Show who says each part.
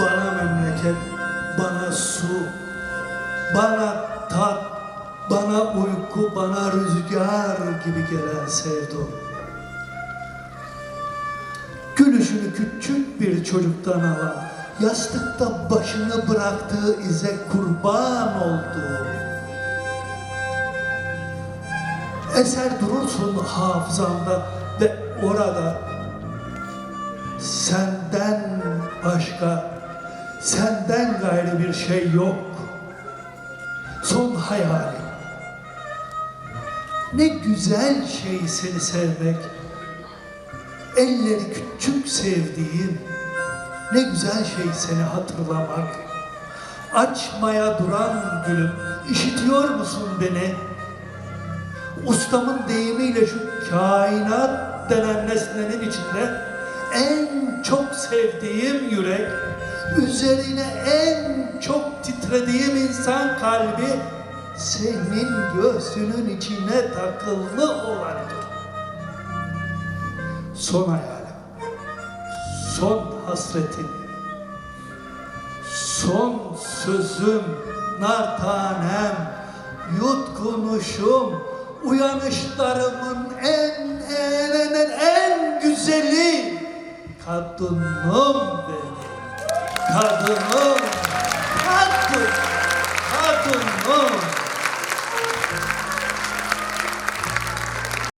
Speaker 1: Bana memleket, bana su, bana tat, bana uyku, bana rüzgar gibi gelen sevdum. Gülüşünü küçük bir çocuktan alan, yastıkta başını bıraktığı ize kurban oldu. Eser durursun hafızamda ve orada senden başka senden gayrı bir şey yok. Son hayalim. Ne güzel şey seni sevmek. Elleri küçük sevdiğim. Ne güzel şey seni hatırlamak. Açmaya duran gülüm, işitiyor musun beni? Ustamın deyimiyle şu kainat denen nesnenin içinde en çok sevdiğim yürek, üzerine en çok titrediğim insan kalbi senin göğsünün içine takılı olandır. Son hayalim, son hasretim, son sözüm, nar tanem, yutkunuşum, uyanışlarımın en en en, en güzeli kadınım benim. Kadınım, kadın, kadınım.